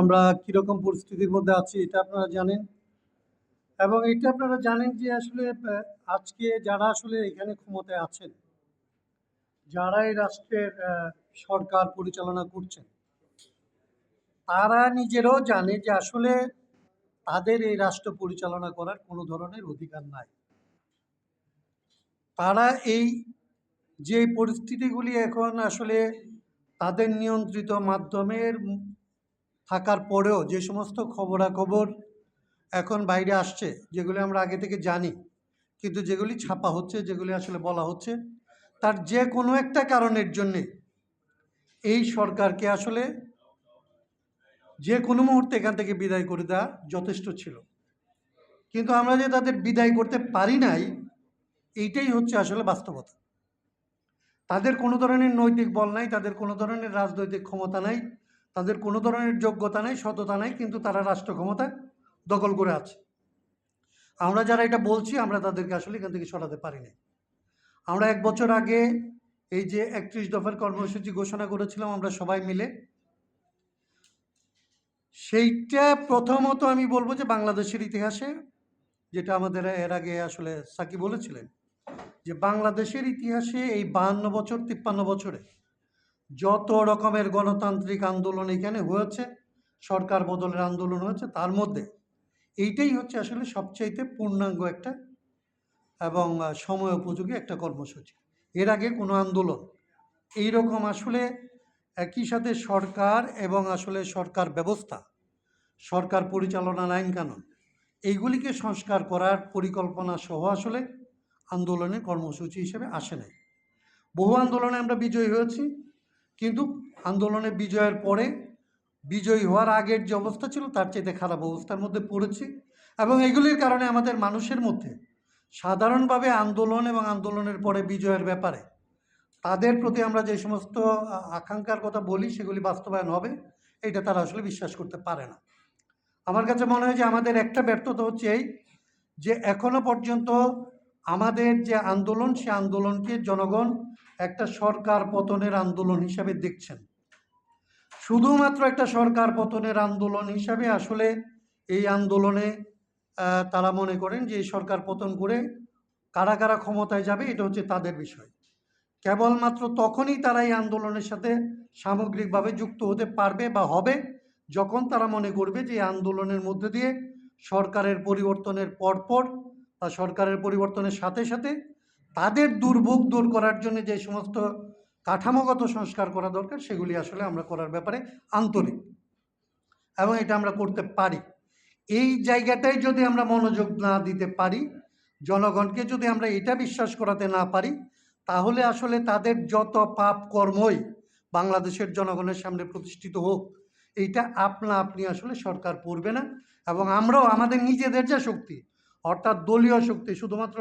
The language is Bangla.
আমরা কীরকম পরিস্থিতির মধ্যে আছি এটা আপনারা জানেন। এবং এটা আপনারা জানেন যে আসলে আজকে যারা আসলে এখানে ক্ষমতায় আছেন, যারা এই রাষ্ট্রের সরকার পরিচালনা করছেন, তারা নিজেরাও জানে যে আসলে তাদের এই রাষ্ট্র পরিচালনা করার কোনো ধরনের অধিকার নাই। তারা এই যে পরিস্থিতিগুলি এখন আসলে তাদের নিয়ন্ত্রিত মাধ্যমের থাকার পরেও যে সমস্ত খবরাখবর এখন বাইরে আসছে, যেগুলি আমরা আগে থেকে জানি, কিন্তু যেগুলি ছাপা হচ্ছে, যেগুলি আসলে বলা হচ্ছে, তার যে কোনো একটা কারণের জন্যে এই সরকারকে আসলে যে কোনো মুহূর্তে এখান থেকে বিদায় করে দেওয়া যথেষ্ট ছিল। কিন্তু আমরা যে তাদের বিদায় করতে পারি নাই, এইটাই হচ্ছে আসলে বাস্তবতা। তাদের কোনো ধরনের নৈতিক বল নাই, তাদের কোনো ধরনের রাজনৈতিক ক্ষমতা নাই তাদের কোনো ধরনের যোগ্যতা নেই, সততা নেই, কিন্তু তারা রাষ্ট্র ক্ষমতা দখল করে আছে। আমরা যারা এটা বলছি, আমরা তাদেরকে আসলে এখান থেকে সরাতে পারি না আমরা এক বছর আগে এই যে একত্রিশ দফার কর্মসূচি ঘোষণা করেছিলাম আমরা সবাই মিলে, সেইটা প্রথমত আমি বলব যে বাংলাদেশের ইতিহাসে, যেটা আমাদের এর আগে আসলে সাকি বলেছিলেন, যে বাংলাদেশের ইতিহাসে এই বাহান্ন বছর, তিপ্পান্ন বছরে যত রকমের গণতান্ত্রিক আন্দোলন এখানে হয়েছে, সরকার বদলের আন্দোলন হয়েছে, তার মধ্যে এইটাই হচ্ছে আসলে সবচাইতে পূর্ণাঙ্গ একটা এবং সময় উপযোগী একটা কর্মসূচি। এর আগে কোনো আন্দোলন। এই রকম আসলে একই সাথে সরকার এবং আসলে সরকার ব্যবস্থা, সরকার পরিচালনা আইন কানুন, এইগুলিকে সংস্কার করার পরিকল্পনা সহ আসলে আন্দোলনের কর্মসূচি হিসেবে আসে নাই। বহু আন্দোলনে আমরা বিজয়ী হয়েছি। কিন্তু আন্দোলনে বিজয়ের পরে বিজয়ী হওয়ার আগের যে অবস্থা ছিল, তার চাইতে খারাপ অবস্থার মধ্যে পড়েছি এবং এগুলির কারণে আমাদের মানুষের মধ্যে সাধারণভাবে আন্দোলন এবং আন্দোলনের পরে বিজয়ের ব্যাপারে তাদের প্রতি আমরা যে সমস্ত আকাঙ্ক্ষার কথা বলি, সেগুলি বাস্তবায়ন হবে, এটা তারা আসলে বিশ্বাস করতে পারে না। আমার কাছে মনে হয় যে আমাদের একটা ব্যর্থতা হচ্ছে এই যে এখনও পর্যন্ত আমাদের যে আন্দোলন, সে আন্দোলনকে জনগণ একটা সরকার পতনের আন্দোলন হিসাবে দেখছেন। শুধুমাত্র একটা সরকার পতনের আন্দোলন হিসাবে আসলে এই আন্দোলনে তারা মনে করেন যে সরকার পতন করে কারা কারা ক্ষমতায় যাবে, এটা হচ্ছে তাদের বিষয়। কেবলমাত্র তখনই তারা এই আন্দোলনের সাথে সামগ্রিকভাবে যুক্ত হতে পারবে বা হবে, যখন তারা মনে করবে যে আন্দোলনের মধ্যে দিয়ে সরকারের পরিবর্তনের পরপর বা সরকারের পরিবর্তনের সাথে সাথে তাদের দুর্ভোগ দূর করার জন্য যে সমস্ত কাঠামোগত সংস্কার করা দরকার, সেগুলি আসলে আমরা করার ব্যাপারে আন্তরিক এবং এটা আমরা করতে পারি। এই জায়গাটায় যদি আমরা মনোযোগ না দিতে পারি, জনগণকে যদি আমরা এটা বিশ্বাস করাতে না পারি, তাহলে আসলে তাদের যত পাপ কর্মই বাংলাদেশের জনগণের সামনে প্রতিষ্ঠিত হোক, এইটা আপনা আপনি আসলে সরকার পড়বে না এবং আমরাও আমাদের নিজেদের যা শক্তি, অর্থাৎ দলীয় শক্তি, শুধুমাত্র